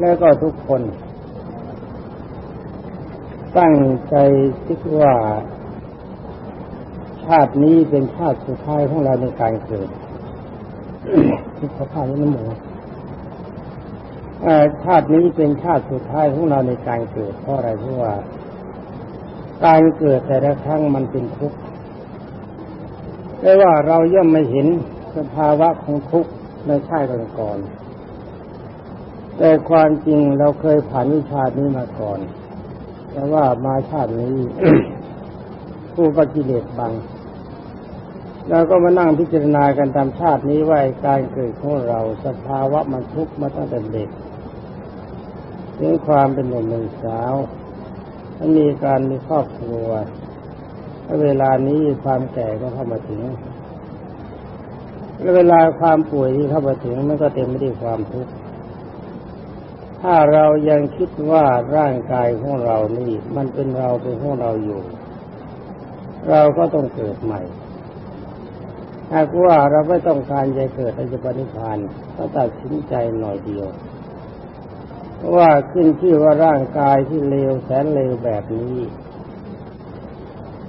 แล้วก็ทุกคน ตั้งใจคิดว่า ชาตินี้เป็นชาติสุดท้ายของเราในการเกิดคิดเขาพานี้น้ำหมูชาตินี้เป็นชาติสุดท้ายของเราในการเกิดเพราะอะไรเพราะว่า การเกิดแต่ละครั้งมันเป็นทุกข์แต่ว่าเราย่อมไม่เห็นสภาวะของทุกข์ในชาติก่อนๆ แต่ความจริงเราเคยผ่านวิชานี้มาก่อน แต่ว่ามาชาตินี้ผู้ปกิเลสบังเราก็มานั่งพิจารณากันตามชาตินี้ว่าการเกิดของเราสภาวะมันทุกข์มาตั้งแต่เด็กถึงความเป็นหนุ่มเป็นสาวมันมีการมีครอบครัวเวลานี้ความแก่ก็เข้ามาถึงและเวลาความป่วยที่เข้ามาถึงมันก็เต็มไปด้วยความทุกข์ ถ้าเรายังคิดว่าร่างกายของเรานี่ มันเป็นเราเป็นของเราอยู่ เราก็ต้องเกิดใหม่หากว่าเราไม่ต้องการจะเกิดอจปนิพานก็ตัดสินใจหน่อยเดียวเพราะว่าขึ้นชื่ว่าร่างกายที่เลวแสนเลวแบบนี้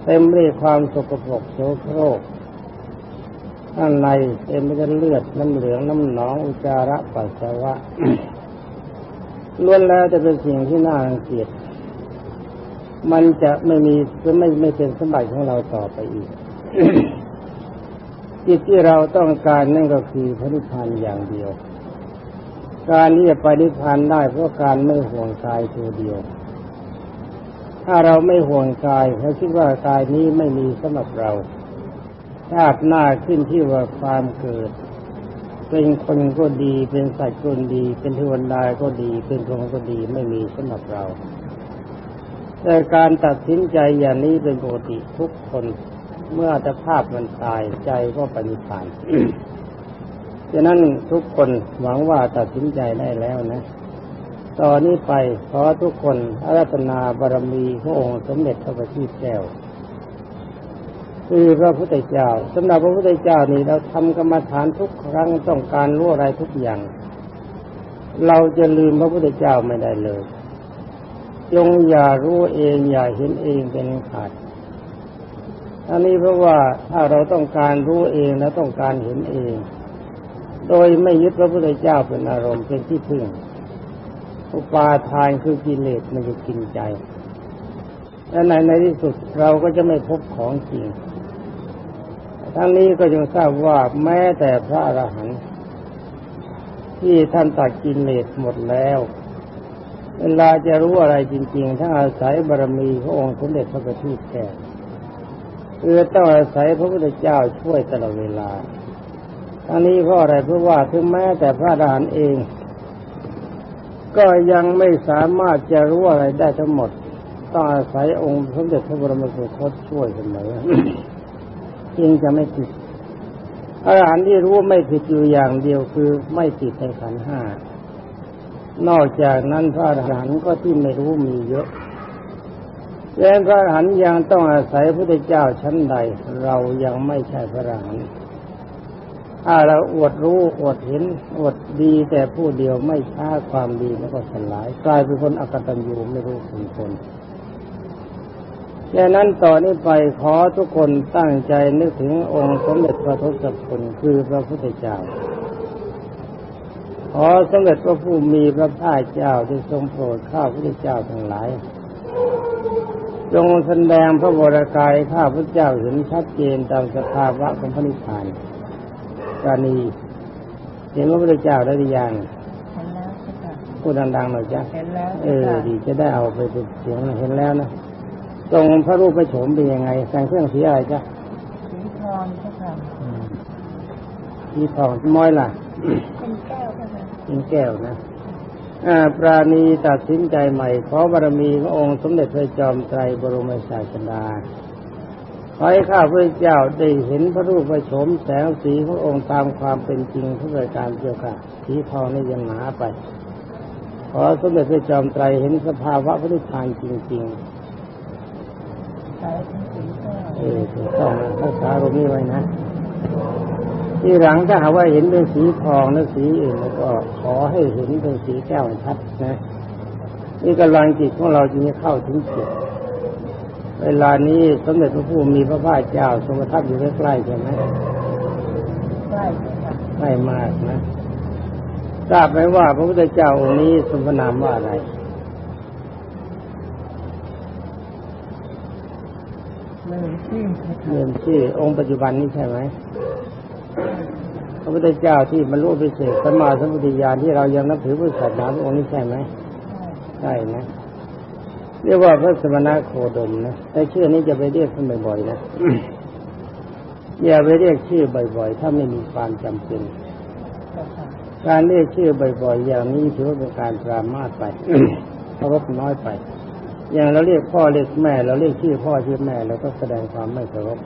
เต็มไปด้วยความสกปรกโสโครกข้างในเต็มไปด้วยเลือดน้ำเหลืองน้ำหนองอุจจาระปัสสาวะ ล้วนแล้วจะเป็นสิ่งที่น่ารังเกียจมันจะไม่มีจะไม่ไม่เป็นสมบัติของเราต่อไปอีก จิตที่เราต้องการนั่นก็คือพระนิพพานอย่างเดียว การที่จะไปนิพพานได้เพราะการไม่ห่วงกายตัวเดียว ถ้าเราไม่ห่วงกายเราคิดว่ากายนี้ไม่มีสำหรับเราชาติหน้าขึ้นที่ว่าความเกิด เป็นคนก็ดี เป็นสัตว์ก็ดี เป็นเทวดาก็ดี เป็นพรหมก็ดีไม่มีสำหรับเรา แต่การตัดสินใจอย่างนี้เป็นปกติทุกคนเมื่ออัตภาพมันตายใจก็ปฏิพานฉะนั้นทุกคนหวังว่าตัดสินใจได้แล้วนะตอนนี้ไปขอทุกคนอารัตนาบารมีพระองค์สมเด็จพระบัณฑิตแก้ว คือพระพุทธเจ้าสำหรับพระพุทธเจ้านี่เราทำกรรมฐานทุกครั้งต้องการรู้อะไรทุกอย่าง เราจะลืมพระพุทธเจ้าไม่ได้เลย จงอย่ารู้เองอย่าเห็นเองเป็นขาดอันนี้เพราะว่าถ้าเราต้องการรู้เองและต้องการเห็นเอง โดยไม่ยึดพระพุทธเจ้าเป็นอารมณ์เป็นที่พึ่งอุปาทานคือกิเลสมันจะกินใจและในในที่สุดเราก็จะไม่พบของจริง ทั้งนี้ก็ยังทราบว่าแม้แต่พระอรหันต์ที่ท่านตัดกินเลสหมดแล้ว เวลาจะรู้อะไรจริงๆ ถ้าอาศัยบารมีพระองค์สมเด็จพระบัณฑิตแก่คือต้องอาศัยพระพุทธเจ้าช่วยตลอดเวลา ทั้งนี้เพราะอะไรเพราะว่าถึงแม้แต่พระอรหันต์เอง ก็ยังไม่สามารถจะรู้อะไรได้ทั้งหมด ต้องอาศัยองค์สมเด็จพระบรมสุคตช่วยเสมอ จึงจะไม่ผิดอรหันต์ที่รู้ไม่ผิดอยู่อย่างเดียวคือไม่ติดในขันห้านอกจากนั้นพระอรหันต์ก็ที่ไม่รู้มีเยอะดังพระอรหันต์ยังต้องอาศัยพระพุทธเจ้าชั้นใด เรายังไม่ใช่พระอรหันต์ถ้าเราอวดรู้อวดเห็นอวดดีแต่ผู้เดียวไม่ช้าความดีแล้วก็สลาย กลายเป็นคนอกตัญญูไม่รู้คุณคน ดังนั้นต่อนนี้ไปขอทุกคนตั้งใจนึกถึงองค์สมเด็จพระทศพลคือพระพุทธเจ้า ขอสมเด็จพระผู้มีพระภาคเจ้าที่ทรงโปรดข้าพระเจ้าทั้งหลายจงแสดงพระวรากายข้าพระเจ้าเห็นชัดเจนตามสภาวะของพระนิพพานกาณีเห็นพระพุทธเจ้าได้หรือยังเห็นแล้วค่ะพูดดังๆหน่อยจ้ะเห็นแล้วเออดีจะได้เอาไปเป็นเสียงเห็นแล้วนะ ตรงพระรูปพระโฉมเป็นยังไงแต่งเครื่องสีอะไรจ้ะสีทองค่ะสีทองม้อยล่ะ เป็นแก้วค่ะเป็นแก้วนะอ่าปราณีตัดสินใจใหม่ ขอบารมีพระองค์สมเด็จพระจอมไตรบรมศาสดาขอให้ข้าพระเจ้าได้เห็นพระรูปพระโฉมแสงสีขององค์ตามความเป็นจริงทุกประการเจ้าค่ะ สีทองนี่ยังหนาไป ขอสมเด็จพระจอมไตรเห็นสภาวะพระนิพพานจริงๆสาย เออถูกต้องนะรักษาตรงนี้ไว้นะที่หลังถ้าหากว่าเห็นเป็นสีทองหรือสีอื่นแล้วก็ขอให้เห็นเป็นสีแก้วชัดนะนี่กำลังจิตของเราจึงจะเข้าถึงจิตเวลานี้สมเด็จพระผู้มีพระภาคเจ้าทรงประทับอยู่ใกล้ๆใช่ไหมใกล้เจ้มากนะทราบไหมว่าพระพุทธเจ้าองค์นี้ทรงพระนามว่าอะไร ลืมชื่อเจ้าค่ะเรียนชื่อ องค์ปัจจุบันนี้ใช่ไหมพระพุทธเจ้าที่บรรลุพิเศษสัมมาสัมพุทธญาณที่เรายังนับถือพุทธศาสนาพระองค์นี้ใช่ไหมใช่ใช่นะ เรียกว่าพระสมณโคดมนะแต่ชื่อนี้จะไปเรียกท่านบ่อยๆนะอย่าไปเรียกชื่อบ่อยๆ ถ้าไม่มีความจำเป็นเจ้าค่ะการเรียกชื่อบ่อยๆ อย่างนี้ถือว่าเป็นการปรามาสไปเคารพน้อยไป อย่างเราเรียกพ่อเรียกแม่ เราเรียกชื่อพ่อชื่อแม่เราก็แสดงความไม่เคารพ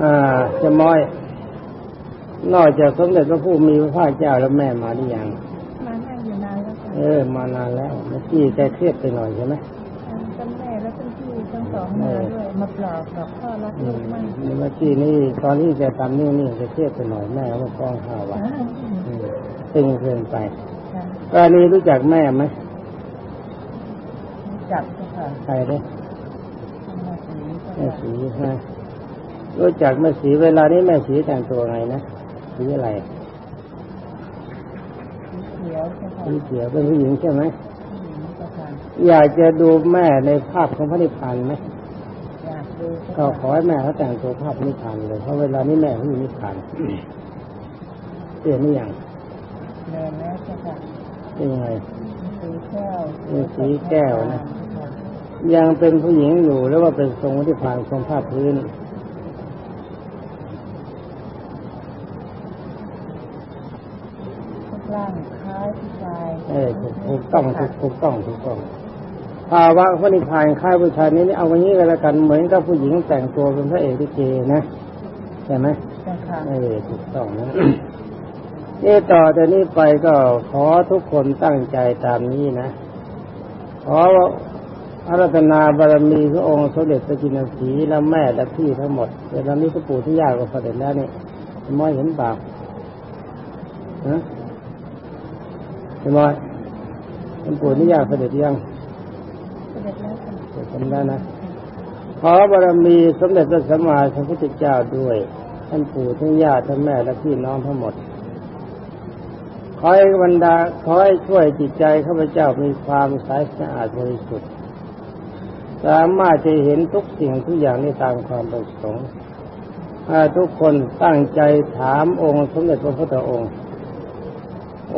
อ่าจะม้อย นอกจากสมเด็จพระผู้มีพระภาคเจ้าแล้วแม่มาหรือยังมานั่งอยู่นานแล้วค่ะเออ มานานแล้วเมื่อกี้แกเครียดไปหน่อยใช่ไหมทั้งแม่และทั้งพี่ทั้งสองมาด้วยมาปลอบบอกพ่อรักอืลูมกมากเมื่อกี้นี่ตอนที่แกทำนี่นี่แกเครียดไปหน่อยแม่ก็ฟ้องข้าวว่าอ่าอืมตึงเกินไปค่ะกรณีรู้จักแม่ไหม จับเจ้าค่ะใครเด้แม่สีเจ้าแม่ค่ะสีใช่ไหมรู้จักแม่สีเวลานี้แม่สีแต่งตัวไงนะสีอะไรสีเขียวเจ้าค่ะสีเขียวเป็นผู้หญิงใช่ไหมผู้หญิงเจ้าค่ะอยากจะดูแม่ในภาพของพระนิพพานไหมอยากดูเจ้าก็ขอค่ะให้แม่เขาแต่งตัวภาพนิพพานเลยเพราะเวลานี้แม่เขาอยู่นิพพานเปลี่ยนนี่ยังเดินแล้วเจ้าค่ะเป็นยังไงสีแก้ว มีสีแก้วนะเจ้าค่ะยังเป็นผู้หญิงอยู่หรือว่าเป็นทรงนิพพานทรงภาพพื้นรูปร่างคล้ายผู้ชายเออถูกถูกต้องถูกถูกต้องถูกต้องภาวะพระนิพพานคล้ายผู้ชายนี้นี่เอาอย่างนี้ก็แล้วกันเหมือนกับผู้หญิงแต่งตัวเป็นพระเอกลิเกนะใช่ไหมเจ้าค่ะเออถูกต้องนะ นี่ต่อจากนี้ไปก็ขอทุกคนตั้งใจตามนี้นะ ขออารัตนาบารมีพระองค์สมเด็จพระจินสีและแม่และพี่ทั้งหมดเวลานี้พระปู่ที่ยากก็เสด็จแล้วนี่มอยเห็นบาปนะมอยพระปู่ที่ยากเสด็จยังเสด็จแล้วค่ะเด็จแล้วนะขอบารมีสมเด็จพระสัมมาสัมพุทธเจ้าด้วย ท่านปู่ท่านย่าท่านแม่และพี่น้องทั้งหมด อให้บรรดาขอให้ช่วยจิตใจข้าพเจ้ามีความใสสะอาดบริสุทธิ์ สามารถจะเห็นทุกสิ่งทุกอย่างได้ตามความประสงค์ถ้าทุกคนตั้งใจถามองค์สมเด็จพระพุทธองค์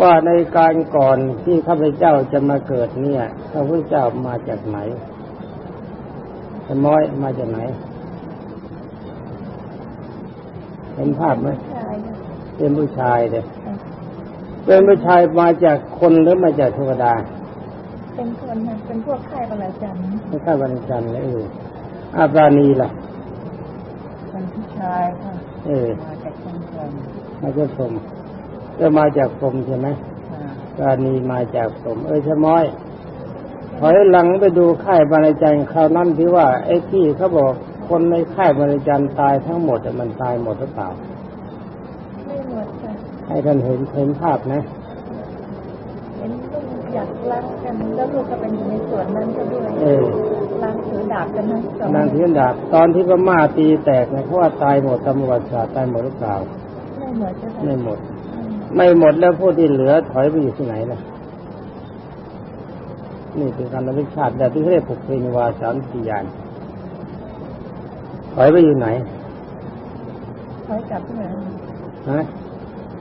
ว่าในการก่อนที่ข้าพเจ้าจะมาเกิดเนี่ยข้าพเจ้ามาจากไหนสมอยมาจากไหนเห็นภาพไหมชายค่ะเป็นผู้ชายเลย เป็นผู้ชายมาจากคนหรือมาจากเทวดา เป็นคนค่ะเป็นพวกค่ายบรรจันทร์ไม่ใช่วันจันทร์เลยเอออาปราณีล่ะเป็นผู้ชายค่ะเออมาจากคนเมืองมาจากพรหมก็มาจากพรหมใช่ไหมค่ะปราณีมาจากพรหมเออชะม้อยถอยหลังไปดูค่ายบรรจันทร์คราวนั้นที่ว่าไอ้ที่เขาบอกคนในค่ายบรรจันทร์ตายทั้งหมดอะมันตายหมดหรือเปล่าไม่หมดค่ะ ให้ท่านเห็นเห็นภาพนะเห็นลูกอยากล้างกันแล้วลูกก็เป็นอยู่ในส่วนนั้นก็ด้วยเออล้างถือดาบกันทั้งสองนางเทียนดาบตอนที่พม่าตีแตกเนี่ยเขาว่าตายหมดตามประวัติศาสตร์ตายหมดหรือเปล่าไม่หมดใช่ไหมไม่หมด ไม่หมดแล้วพวกที่เหลือถอยไปอยู่ที่ไหนล่ะนี่เป็นการระลึกชาติแบบที่เขาเรียกปกเพนวาสามสี่ยานถอยไปอยู่ไหนถอยกลับที่ไหนฮะ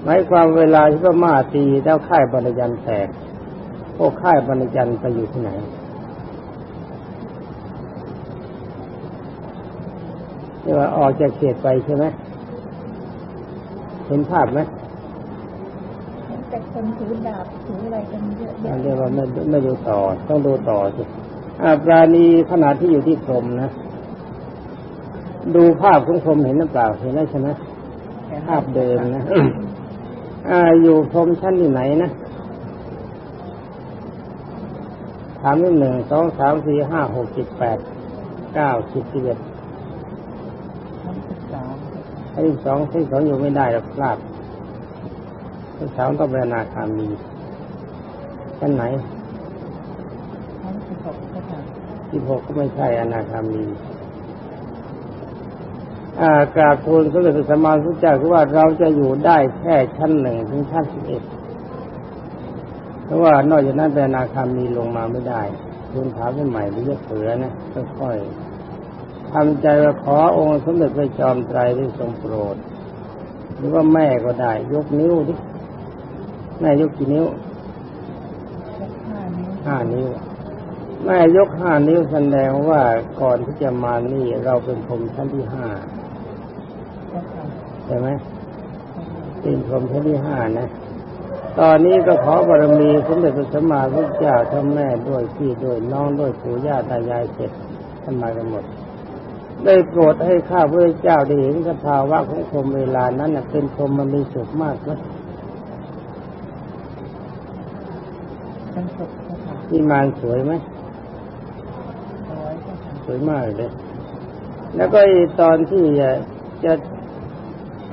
หมายความเวลาที่พม่าตีแล้วค่ายบรรยันแตกพวกค่ายบรรยันไปอยู่ที่ไหนเรียกว่าออกจากเขตไปใช่ไหมเห็นภาพไหมเห็นแต่คนถือดาบถืออะไรกันเยอะอัแยะนเรียกว่าไม่ไม่ดูต่อ ต้องดูต่อสิอาปราณีขณะที่อยู่ที่พรหมนะ ดูภาพของพรหมเห็นหรือเปล่าเห็นแล้วใช่ไหมภาพเดิมนะ อ่าอยู่พรหมชั้นที่ไหนนะถามนิดหนึ่งสองสามสี่ห้าหกเจ็ดแปดเก้าสิบสิบเอ็ดชั้นสิบสามสขั้นที่สองขั้นที่สองอยู่ไม่ได้หรอกพลาดขั้นที่สองต้องเป็นอนาคามีขั้นไหนทั้งสิบหกก็ค่ะที่หกก็ไม่ใช่อนาคามีอ่า กราบทูลสมเด็จพระสัมมาสัมพุทธเจ้าคือว่าเราจะอยู่ได้แค่ชั้นหนึ่งถึงชั้นสิบเอ็ดเพราะว่านอกจากนั้นเป็นอนาคามีลงมาไม่ได้ทูลถามให้ใหม่หรือจะเผือนะค่อยๆทำใจว่าขอองค์สมเด็จพระจอมไตรได้ทรงโปรด หรือว่าแม่ก็ได้ ยกนิ้วดิแม่ยกกี่นิ้วสักห้านิ้วห้านิ้ว แม่ยกห้านิ้วแสดงว่าก่อนที่จะมานี่เราเป็นพรหมชั้นที่ห้าก็ค่ะใช่ไหมเป็นพรหมชั้นที่ห้านะ ตอนนี้ก็ขอบารมีสมเด็จพระสัมมาสัมพุทธเจ้าทั้งแม่ด้วยพี่ด้วยน้องด้วยปู่ย่าตายายเสร็จท่านมากันหมด ได้โปรดให้ข้าพระเจ้าได้เห็นสภาวะของพรหมเวลานั้นน่ะเป็นพรหมมันมีสุขมากนะเป็นสุขก็ค่ะที่มานสวยไหมสวยก็ค่ะ สวยมากเลย แล้วก็ตอนที่จะจะ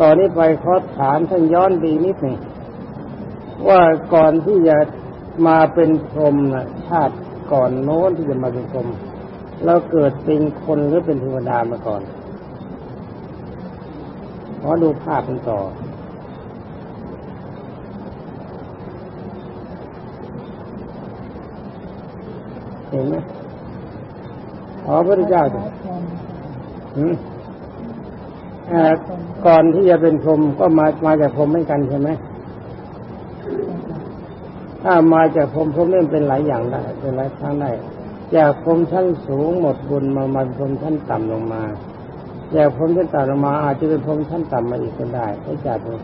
ตอนนี้ไปขอถามท่านย้อนดีนิดหนึ่งว่าก่อนที่จะมาเป็นพรหมนะชาติก่อนโน้นที่จะมาเป็นพรหมเราเกิดเป็นคนหรือเป็นเทวดามาก่อนขอดูภาพกันต่อเห็นไหม ขอพระเจ้าเถอะอืมเอ่อก่อนที่จะเป็นพรหมก็มามาจากพรหมเหมือนกันใช่ไหมถ้ามาจากพรหมพรหมเล่นเป็นหลายอย่างได้เป็นหลายครั้งได้จากพรหมชั้นสูงหมดบุญมามาพรหมชั้นต่ำลงมาจากพรหมชั้นต่ำลงมาอาจจะเป็นพรหมชั้นต่ำมาอีกก็ได้ไม่จากนี้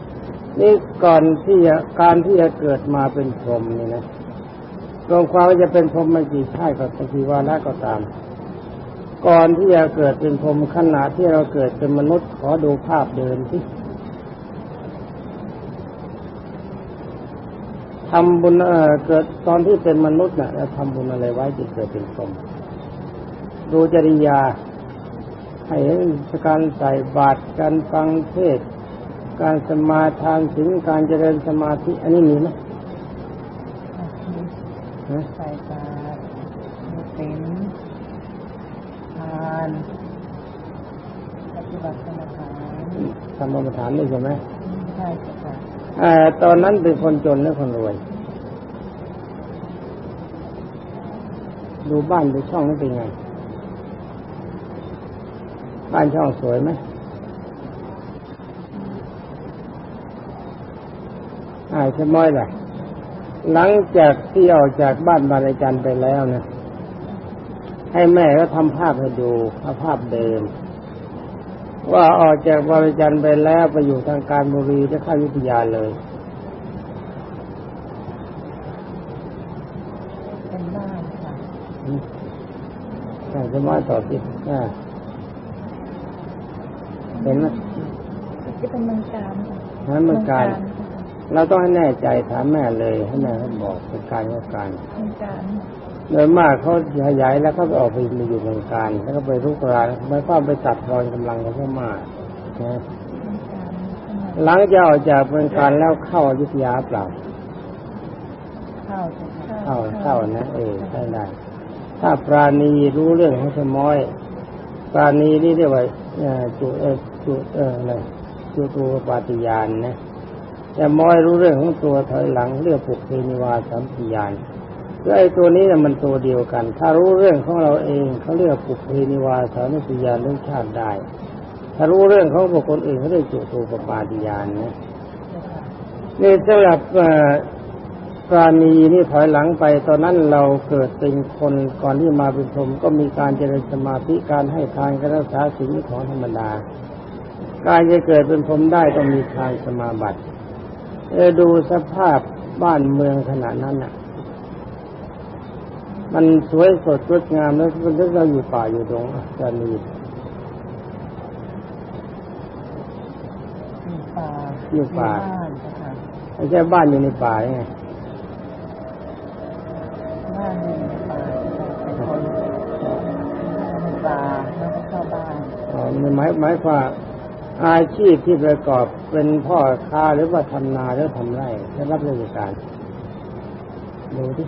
นี่ก่อนที่จะการที่จะเกิดมาเป็นพรหมนี่นะรวมความว่าจะเป็นพรหมมากี่ชาติก็ตกี่วาระก็ตาม ก่อนที่จะเกิดเป็นพรหมขณะที่เราเกิดเป็นมนุษย์ขอดูภาพเดิมที่ทำบุญเอ่อเกิดตอนที่เป็นมนุษย์น่ะเราทำบุญอะไรไว้จึงเกิดเป็นพรหมดูจริยา ให้เห็นการใส่บาตรการฟังเทศน์การสมาทานศีลการเจริญสมาธิ อันนี้มีไหมค่ะมีฮะใส่บาตรมีศีลทานปฏิบัติกรรมฐาน ทำกรรมฐานนี่ใช่ไหมใช่ค่ะเอ่อตอนนั้นเป็นคนจนหรือคนรวย ดูบ้านดูช่องนี่เป็นไง บ้านช่องสวยไหมอ่าใช่ม้อยล่ะ หลังจากที่ออกจากบ้านบารจันทร์ไปแล้วนะให้แม่ก็ทำภาพให้ดูเอาภาพเดิม ว่าออกจากบริจันทร์ไปแล้วไปอยู่ทางการบุรีจะเข้าอยุธยาเลยเป็นบ้านค่ะใช่จะมาต่อที่อ่าเห็นไหมจะเป็นเมืองการค่ะนั้นเมืองการค่ะเราต้องให้แน่ใจถามแม่เลยให้แม่เขาบอกเป็นการก็การเมืองการ โดยมากเขาขยายแล้วเขาไปออกไปมาอยู่เมืองการ แล้วก็ไปรุกรานไม่ก็ไปตัดรอนกำลังของพม่านะเมืองการเข้ามาหลังจากออกจากเมืองการแล้วเข้าอยุธยาเปล่าเข้าจะค่ะเข้าเข้านะเออใช่ได้ ถ้าปราณีรู้เรื่องของสมอย ปราณีนี่เรียกว่าเอ่อจุเออจุเอออะไรจุตัวปาติยานนะแต่มอยรู้เรื่องของตัวถอยหลังเรียกปุกเพนิวาสัมปิยาน คือไอ้ตัวนี้มันตัวเดียวกัน ถ้ารู้เรื่องของเราเองเขาเรียกปุกเพนิวาสัมปิยานเรื่องชาติได้ ถ้ารู้เรื่องของบุคคลอื่นเขาเรียกจุตัวปาติยานนะนี่สำหรับเอ่อปราณีนี่ถอยหลังไป ตอนนั้นเราเกิดเป็นคนก่อนที่มาเป็นพรหมก็มีการเจริญสมาธิการให้ทานการรักษาศีลของธรรมดา การจะเกิดเป็นพรหมได้ต้องมีทานสมาบัติ เออดูสภาพบ้านเมืองขนาดนั้นน่ะ มันสวยสดงดงามแล้วมันก็เราอยู่ป่าอยู่ตรงปราณีอยู่ป่าอยู่ป่าบ้านจ้ะค่ะไม่ใช่บ้านอยู่ในป่าไงบ้านอยู่ในป่าเป็นคนในป่าแล้วก็เข้าบ้านอ๋อมันหมายหมายความอาชีพที่ประกอบเป็นพ่อค้าหรือว่าทำนาหรือทำไร่ได้รับราชการดูดิ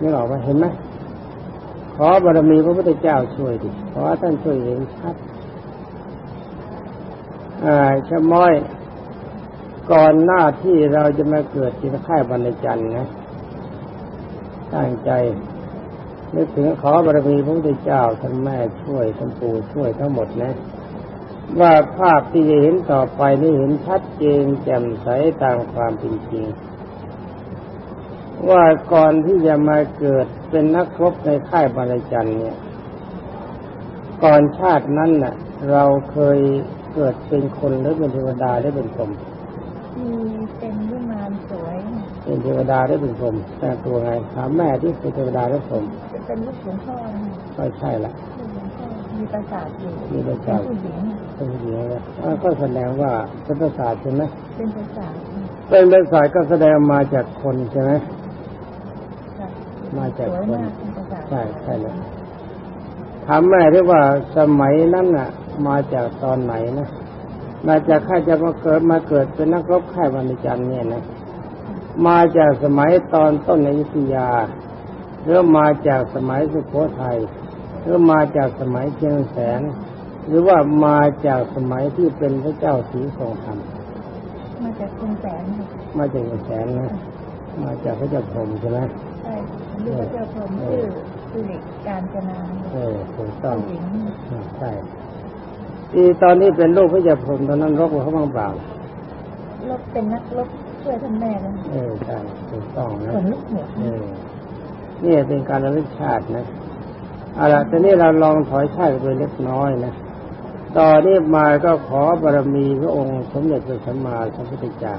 นี่ออกมาเห็นไหมขอบารมีพระพุทธเจ้าช่วยดิขอท่านช่วยเห็นชัดอ่าชะม้อย ก่อนหน้าที่เราจะมาเกิดที่ค่ายบรรณจันทร์นะตั้งใจนึกถึงขอบารมีพระพุทธเจ้าท่านแม่ช่วยท่านปู่ช่วยทั้งหมดนะ ว่าภาพที่จะเห็นต่อไปนี่เห็นชัดเจนแจ่มใสตามความเป็นจริง ว่าก่อนที่จะมาเกิดเป็นนักรบในค่ายบารจันทร์เนี่ย ก่อนชาตินั้นน่ะ เราเคยเกิดเป็นคนหรือเป็นเทวดาหรือเป็นพรหมมีเป็นวิมานสวย เป็นเทวดาหรือเป็นพรหมแต่งตัวไงถามแม่ที่เป็นเทวดาหรือพรหมจะเป็นลูกหลวงพ่อนะก็ใช่ละลูกหลวงพ่อมีประสาทอยู่มีประสาทเป็นผู้หญิงเป็นผู้หญิงเลยอ่าก็แสดงว่าเป็นประสาทใช่ไหมเป็นประสาทเป็นประสาทก็แสดงมาจากคนใช่ไหมค่ะ มาจากสวยคนมากเป็นประสาทใช่ใช่เลยถามแม่ด้วยว่าสมัยนั้นน่ะ มาจากตอนไหนนะมาจากข้าจะมาเกิดมาเกิดเป็นนักรบค่ายวันจันทร์เนี่ยนะมาจากสมัยตอนต้นอยุธยาหรือมาจากสมัยสุโขทัยหรือมาจากสมัยเชียงแสน หรือว่ามาจากสมัยที่เป็นพระเจ้าศรีทรงธรรมมาจากคุณแสนค่ะมาจากเชียงแสนนะมาจากพระเจ้าพรหมใช่ไหม ใช่ลูกพระเจ้าพรหมชื่อสิริการจนาเออถูกต้องผู้หญิงอ่าใช่ที่ตอนนี้เป็นลูกพระเจ้าพรหมตอนนั้นรบกับเขาบ้างเปล่าลบเป็นนักลบช่วยท่านแม่เลยเออใช่ถูกต้องนะขนลุกหัวเออนี่เป็นการระลึกชาตินะเอาละทีนี้เราลองถอยชาติไปเล็กน้อยนะต่อนนี้มาก็ขอบารมีพระองค์สมเด็จพระสัมมาสัมพุทธเจ้า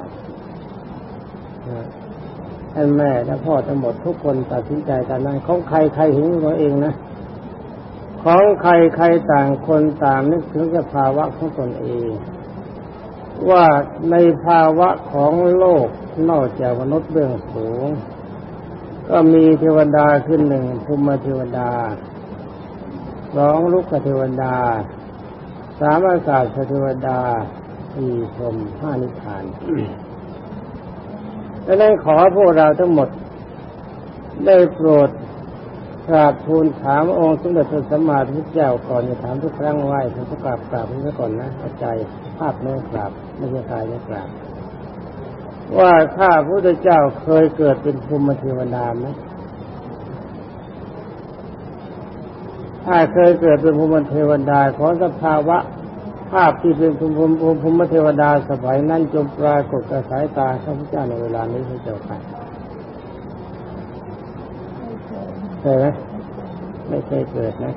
นะ ท่านแม่และพ่อทั้งหมดทุกคนตัดสินใจตามนั้นของใครใครเห็นตัวเองนะ ของใครใครต่างคนต่างนึกถึงสภาวะของตนเอง ว่าในภาวะของโลกนอกจากมนุษย์เบื้องสูง ก็มีเทวดาขึ้นหนึ่งภูมิเทวดาสองลุกเทวดาสามอากาศเทวดาสี่พรมห้านิพพาน ดังนั้นขอพวกเราทั้งหมด ได้โปรดกราบทูลถามองค์สมเด็จพระสัมมาสัมพุทธเจ้าก่อนจะถามทุกครั้งไหว้ผมก็กราบกราบนี้ก่อนนะเอาใจภาพเนื้อกราบไม่ใช่กายไม่กราบ ว่าข้าพระพุทธเจ้าเคยเกิดเป็นภูมิเทวดาไหมถ้าเคยเกิดเป็นภูมิเทวดาขอสภาวะ ภาพที่เป็นภูมิภูมิภูมิเทวดาสมัยนั้นจงปรากฏกับสายตาข้าพเจ้าในเวลานี้พระเจ้าค่ะไม่เคยเคยไหมไม่เคยเกิดนะ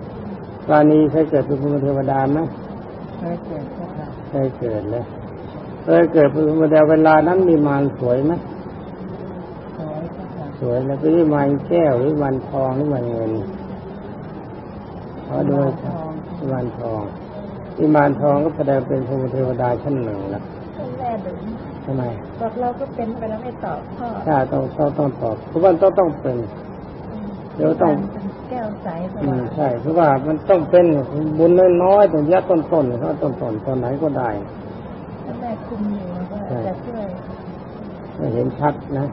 ปราณีเคยเกิดเป็นภูมิเทวดาไหมเคยเกิดพวกเราเคยเกิดเลยเคยเกิดเป็นภูมิเทวดาเวลานั้นมีมารสวยไหมสวยพวกเราสวยแล้วเป็นวิมานแก้วหรือวิมานทองหรือวิมานเงินขอดูทองวิมานทอง วิมานทองก็แสดงเป็นภูมิเทวดาชั้นหนึ่งแล้วท่านแม่ดึงทำไมบอกเราก็เป็นไปแล้วไม่ตอบพ่อถ้าต้องต้องต้องตอบเพราะว่าต้องต้องเป็นเดี๋ยวต้องเป็นแก้วใสสอืว่ามงใช่เพราะว่ามันต้องเป็นบุญน้อยๆต้องยัดต้นๆเพราะต้นๆตอนไหนก็ได้ท่านแม่คุมอยู่ก็ใช่จะช่วยไม่เห็นชัดนะ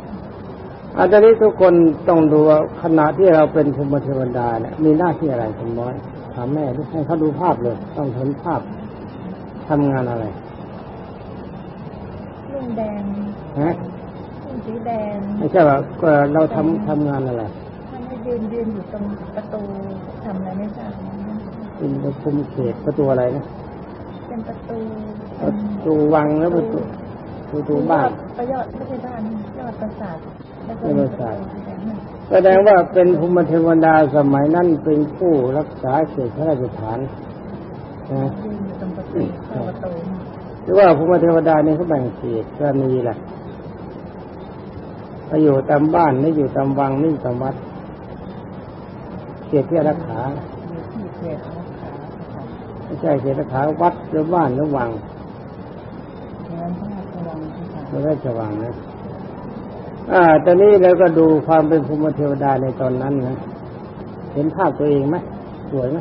อาจารย์นี้ทุกคนต้องดูว่าขณะที่เราเป็นภูมิเทวดาเนี่ยมีหน้าที่อะไรคุณน้อย ถามแม่ด้วยให้เขาดูภาพเลย ต้องเห็นภาพทำงานอะไรลุ่งแดงฮะลุ่งสีแดงไม่ใช่ว่าก็เราทำทำงานอะไรท่านให้ยืนยืนอยู่ตรงประตูทำอะไรไม่ทราบนะเป็นภูมิเขตประตูอะไรนะเป็นประตูประตูวังแล้วประตูประตูบ้านประยอดไม่ใช่บ้านยอดปราสาทแล้วก็ไม่มีปราสาทประตู แดงนั่นแสดงว่าเป็นภูมิเทวดาสมัยนั้นเป็นผู้รักษาเขตพระราชฐานนะยืนอยู่ตรงประตูเข้าประตูหรือว่าภูมิเทวดาเนี่ยเขาแบ่งเขตก็มีแหละไปอยู่ตามบ้านนี่อยู่ตามวังนี่ตามวัดเขตที่รักษาอยู่ที่เขตรักษาค่ะไม่ใช่เขตรักษาวัดหรือบ้านหรือวังเมืองพระราชวังค่ะหรือราชวังนะ อ่าตอนนี้เราก็ดูความเป็นภูมิเทวดาในตอนนั้นนะ เห็นภาพตัวเองไหมสวยไหม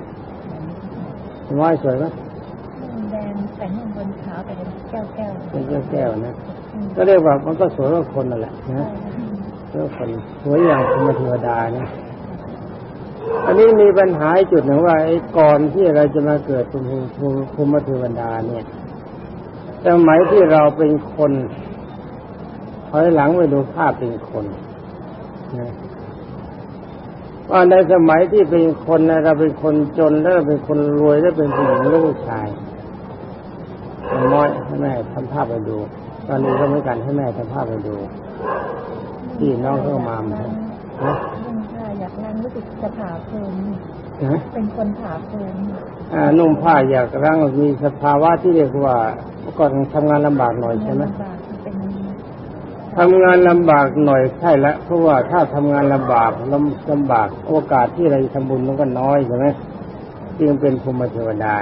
คุณว่าสวยไหมแดงแต่งบนขาวแต่เป็นแก้วแก้วเป็นแก้วๆนะ ก็เรียกว่ามันก็สวยกว่าคนนั่นแหละนะสวยกว่าคนสวยอย่างธรรมเทวดานะอันนี้มีปัญหาอีกจุดหนึ่งว่าไอ้ก่อนที่เราจะมาเกิดเป็นภูมิภูมิเทวดาเนี่ยสมัยที่เราเป็นคนถ อยหลังไปดูภาพเป็นคนนะว่าในสมัยที่เป็นคนนะเราเป็นคนจนแล้วเราเป็นคนรวยแล้วเป็นผู้หญิงและผู้ชายน้อยให้แม่ทำภาพไปดู ตอนนี้ก็เหมือนกันให้แม่ทำภาพไปดูที่น้องเข้ามานะลุงค่ะอยากนั่งรู้สึกจะผ่าเพลินนะเป็นคนผ่าเพลินอ่านุ่มผ้าอยากร่างมีสภาวะที่เรียกว่าเมื่อก่อนทำงานลำบากหน่อยใช่ไหมลำบากเป็น ทำงานลำบากหน่อยใช่แล้วเพราะว่าถ้าทำงานลำบากลำลำบากโอกาสที่เราจะทำบุญมันก็น้อยใช่ไหมจึงเป็นภูมิเทวดา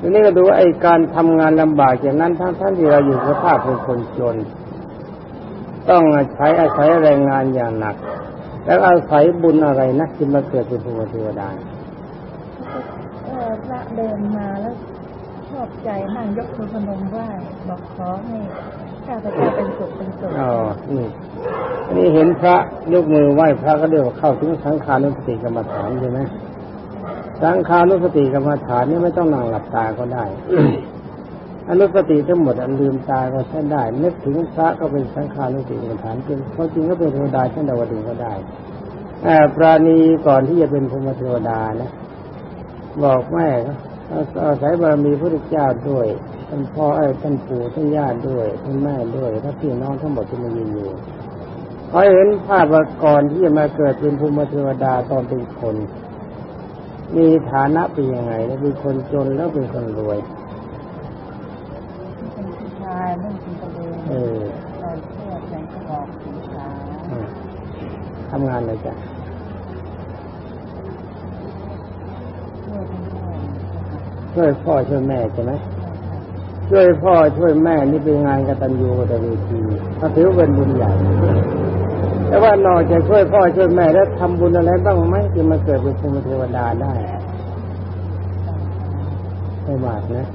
ทีนี้ก็ดูว่าไอ้การทำงานลำบากอย่างนั้นทั้งท่านที่เราอยู่สภาพเป็นคนจน ต้องใช้อาศัยแรงงานอย่างหนัก แล้วอาศัยบุญอะไรนะที่มาเกิดเป็นภูมิเทวดาพระเดินมาแล้วชอบใจนั่งยกมือพนมไหว้บอกขอให้ ข้าพเจ้าเป็นสุขเป็นสุขอ๋อนี่อันนี้เห็นพระยกมือไหว้พระก็เรียกว่าเข้าถึงสังขานุสติกรรมฐานใช่ไหมสังขานุสติกรรมฐานนี่ไม่ต้องนั่งหลับตาก็ได้อนุสติทั้งหมดอันลืมตาก็ใช้ได้นึกถึงพระก็เป็นสังขานุสติกรรมฐานจริงเพราะจริงก็เป็นเทวดาชั้นดาวดึงส์ก็ได้แต่ปราณีก่อนที่จะเป็นพรหมเทวดานะ บอกแม่ก็อาศัยบารมีพระพุทธเจ้าด้วย ท่านพ่อไอ้ยท่านปู่ท่านย่าด้วยท่านแม่ด้วยถ้าพี่น้องทั้งหมดที่มายืนอยู่พอเห็นภาพว่าก่อนที่จะมาเกิดเป็นภูมิเทวดาตอนเป็นคน มีฐานะเป็นยังไงแล้วเป็นคนจนแล้วเป็นคนรวยเป็นผู้ชายนุ่งสีกระเบนเออใส่เสื้อใส่กระบอกสีขาวอ่าทำงานอะไรจ้ะช่วยคุณพ่อช่วยพ่อช่วยแม่ใช่ไหม ช่วยพ่อช่วยแม่นี่เป็นงานกตัญญูกตเวทีก็ถือเป็นบุญใหญ่ แต่ว่านอกจากช่วยพ่อช่วยแม่แล้วทำบุญอะไรบ้างไหมที่มาเกิดเป็นภูมิเทวดาได้ไม่มากนะ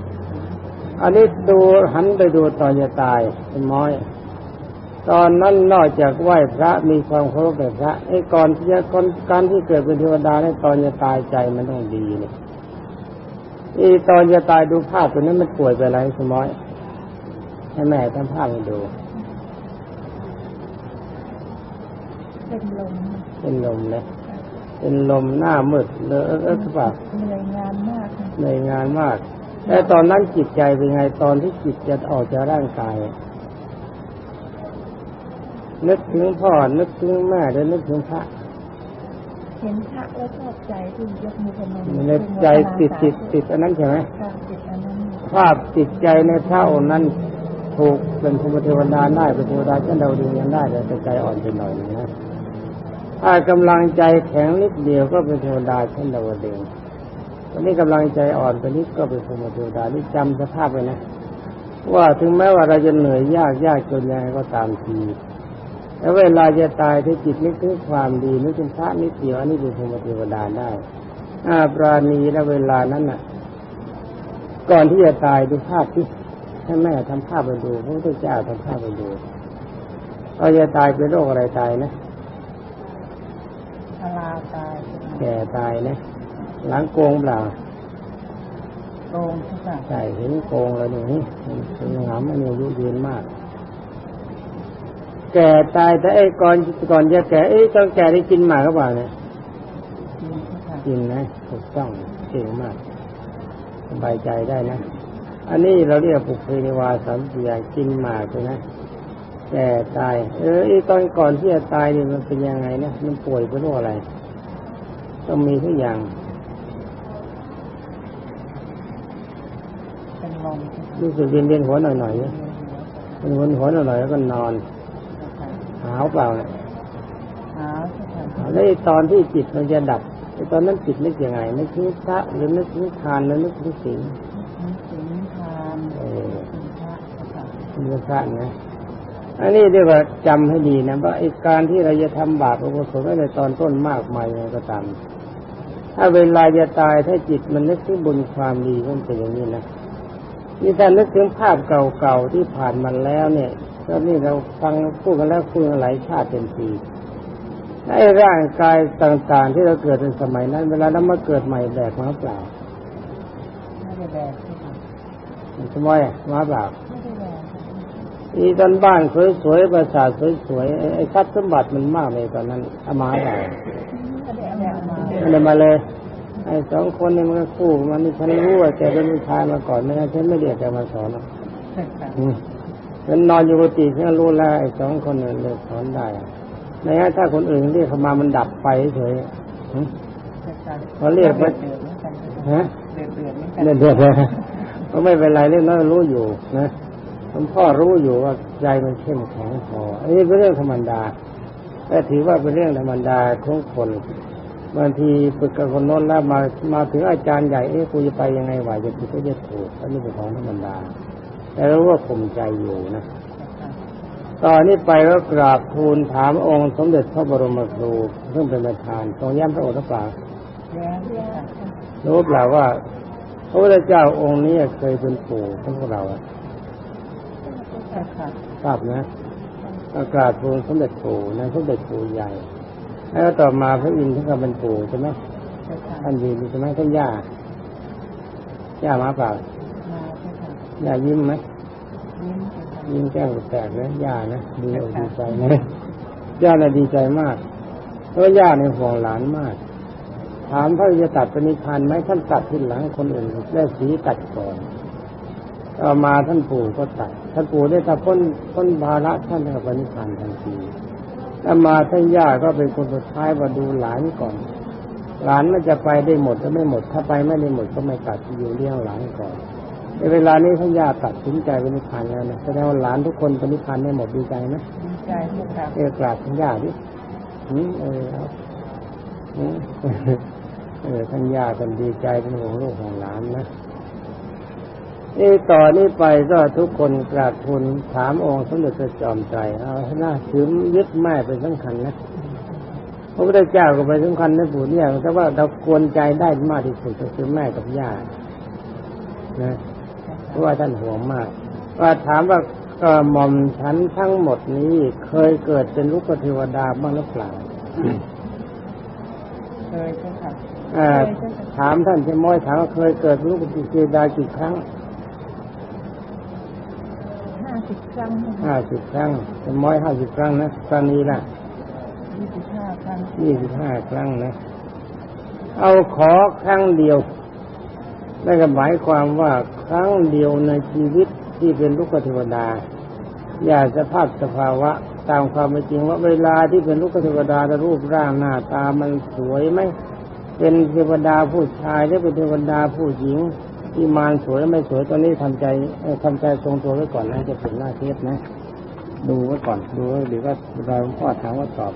อันนี้ดูหันไปดูตอนจะตายเป็นม้อย ตอนนั้นนอกจากไหว้พระมีความเคารพในพระไอ้ก่อนที่จะก่อนการที่เกิดเป็นเทวดาในตอนจะตายใจมันต้องดีเนี่ย อีตอนจะตายดูภาพตัวนั้นมันป่วยไปอะไรสมอยให้แม่ทำภาพให้ดู เป็นลม เป็นลมนะเป็นลมหน้ามืดเลอะเอะกระปากเหนื่อยงานมากค่ะในอยงานมากแต่ตอนนั้นจิตใจเป็นไงตอนที่จิตจะออกจากร่างกาย นึกถึงพ่อนึกถึงแม่แล้วนึกถึงพระ เห็นพระแล้วชอบใจที่ยกมือพนมในใจติดติดติดอันนั้นใช่ไหมค่ะติดอันนั้นภาพติดใจในพระองค์นั้นถูกเป็นภูมิเทวดาได้เป็นเทวดาเช่นดาวดึงส์ยังได้แต่ใจอ่อนไปหน่อยนึงนะถ้ากำลังใจแข็งนิดเดียวก็เป็นเทวดาเช่นดาวดึงส์ตอนนี้กำลังใจอ่อนไปนิดก็เป็นภูมิเทวดานี่จำสภาพไว้นะว่าถึงแม้ว่าเราจะเหนื่อยยากยากจนยังไงก็ตามที แล้วเวลาจะตายถ้าจิตนึกถึงความดีนึกถึงพระนิดเดียวอันนี้เป็นภูมิเทวดาได้อาปราณีและเวลานั้นน่ะ ก่อนที่จะตายดูภาพที่ให้แม่ทำภาพไปดูพระพุทธเจ้าทำภาพไปดูเราจะตายเป็นโรคอะไรตายนะพลาตาย แก่ตายนะหลังโกงเปล่าโกงทุกอย่างใช่เห็นโกงแล้วนี่เป็นหามอันนี้อายุยืนมาก แก่ตายแต่ไอ้ก่อนก่อนจะแก่ไอ้ยตอนแก่ได้กินหมากก็เปล่าเนี่ยกินทุกอย่างกินนะถูกต้องเก่งมากสบายใจได้นะ อันนี้เราเรียกปุเพนิวาสัมปยากินหมากเลยนะแก่ตาย เออไอ้ตอนก่อนที่จะตายนี่มันเป็นยังไงนะมันป่วยเป็นโรคอะไรต้องมีทุกอย่างเป็นลมทุกอย่างรู้สึกเวียนเวียนหัวหน่อยหน่อยๆนะเป็นหัวหัวหน่อยหน่อยๆแล้วก็นอน หาวเปล่าเนี่ยหาทุกอย่างหาวแล้วไอ้ตอนที่จิตมันจะดับไอ้ตอนนั้นจิตนึกยังไงนึกถึงพระหรือนึกถึงทานหรือนึกถึงศีลมีศีลทานเออเป็นพระทุกอย่างเป็นพระนะอันนี้เรียกว่าจำให้ดีนะว่าไอ้การที่เราจะทำบาปอกุศลไว้ในตอนต้นมากมายยังไงก็ตามถ้าเวลาจะตายถ้าจิตมันนึกถึงบุญความดีมันเป็นอย่างนี้นะนี่ถ้านึกถึงภาพเก่าๆที่ผ่านมาแล้วเนี่ย ก็นี่เราฟังพูดกันแล้วคุยกันหลายชาติเป็นปีไอ้ร่างกายต่างๆ ที่เราเกิดในสมัยนั้น เวลาเรามาเกิดใหม่แบกมาเปล่าไม่ได้แบกค่ะใช่ไหมมาเปล่าไม่ได้แบกอีตอนบ้านสวยๆประสาทสวยๆไอ้ไอ้ทรัพย์สมบัติมันมากเลยตอนนั้นเอามาเปล่าไม่ได้เอามาไม่ได้มาเลยไอ้สองคนนี่มันก็คู่มันนี่ฉันรู้ว่าแกเป็นผู้ชายมาก่อนไม่งั้นฉันไม่เรียกแกมาสอนหรอกอื มฉันนอนอยู่กุฏิฉันก็รู้แล้วไอ้สองคนเนี่ยเรียกสอนได้ไม่งั้นถ้าคนอื่นเรียกเข้ามามันดับไปเฉยๆอืมเขาเรียกว่าฮะเดือดเดือดเหมือนกันเดือดเดือดเลยก็ไม่เป็นไรเรื่องนั้นรู้อยู่นะหลวงพ่อรู้อยู่ว่าใจมันเข้มแข็งพออันนี้เป็นเรื่องธรรมดาแต่ถือว่าเป็นเรื่องธรรมดาของคนบางทีฝึกกับคนโน้นแล้วมามาถึงอาจารย์ใหญ่เอ๊ะกูจะไปยังไงไหวจะผิดก็จะถูกอันนี้เป็นของธรรมดา แต่รู้ว่าข่มใจอยู่นะตอนนี้ไปก็กราบทูลถามองค์สมเด็จพระบรมครูซึ่งเป็นประธานทรงย้ำพระโอษฐ์หรือเปล่ารู้เปล่าว่าพระพุทธเจ้าองค์นี้เคยเป็นปู่ของพวกเราทราบนะประกราศทูลสมเด็จปู่ในสมเด็จปู่ใหญ่แล้วต่อมาพระอินทร์ท่านก็เป็นปู่ใช่ไหมใช่ค่ะท่านยืนใช่ไหมท่านย่าย่ามาเปล่า ย่ายิ้มไหมยิ้มใช่ค่ะยิ้มแก้มแตกนะย่านะดีอกดีใจนะย่าน่ะดีใจมากเพราะย่าในยห่วงหลานมาก ถามพระจะตัดปณิพันธ์ไหมท่านตัดทีหลังคนอื่นได้สีตัดก่อนต่อมาท่านปู่ก็ตัด ท่านปู่ได้ถ้าพ้นพ้นภาระท่านก็ปณิพันธ์ทันทีแล้วมาท่านย่าก็เป็นคนสุดท้ายมาดูหลานก่อน หลานมันจะไปได้หมดก็ไม่หมด ถ้าไปไม่ได้หมดก็ไม่ตัดอยู่เลี้ยงหลานก่อน ในเวลานี้ท่านย่าตัดสินใจปณิพันธ์แล้วนะแสดงว่าหลานทุกคนปณิพันธ์ได้หมดดีใจไหมดีใจทุกค่ะเออกราบท่านย่าดิหืมเออเอาหืมเออท่านย่ากันดีใจเป็นห่วงลูกของหลานนะนี่ต่อนนี้ไปก็ทุกคนกราบทูลถามองค์สมเด็จพระจอมไตรเอาให้หน้าถือยึดแม่เป็นสำคัญนะพระพุทธเจ้าก็ไปนสำคัญนะปู่เนี่ยแต่ว่าเราควรใจได้มากที่สุดก็คือแม่กับย่านะเพราะ ว่าท่านห่วงมาก ว่าถามว่าเอ่อหม่อมฉันทั้งหมดนี้เคยเกิดเป็นลูกเทวดาบ้างหรือเปล่าเคยใช่ค่ะเอ่อถามท่านเจม้อยถามว่าเคยเกิดเป็นลูกเทวดากี่ครั้งห้าสิบครั้งห้าสิบครั้งเจม้อยห้าสิบครั้งนะตอนนี้ละยี่สิบห้าครั้งยี่สิบห้าครั้งนะ เอาขอครั้งเดียว นั่นก็หมายความว่าครั้งเดียวในชีวิตที่เป็นลูกเทวดา อย่าสภาพสภาวะตามความเป็นจริงว่าเวลาที่เป็นลูกเทวดาแล้วรูปร่างหน้าตามันสวยไหมเป็นเทวดาผู้ชายหรือเป็นเทวดาผู้หญิงที่มานสวยไม่สวยตอนนี้ทำใจเอ่อทำใจทรงตัวไว้ก่อนนะจะเป็นหน้าเทศนะ ดูไว้ก่อนดูหรือว่าเราพ่อถามว่าตอบ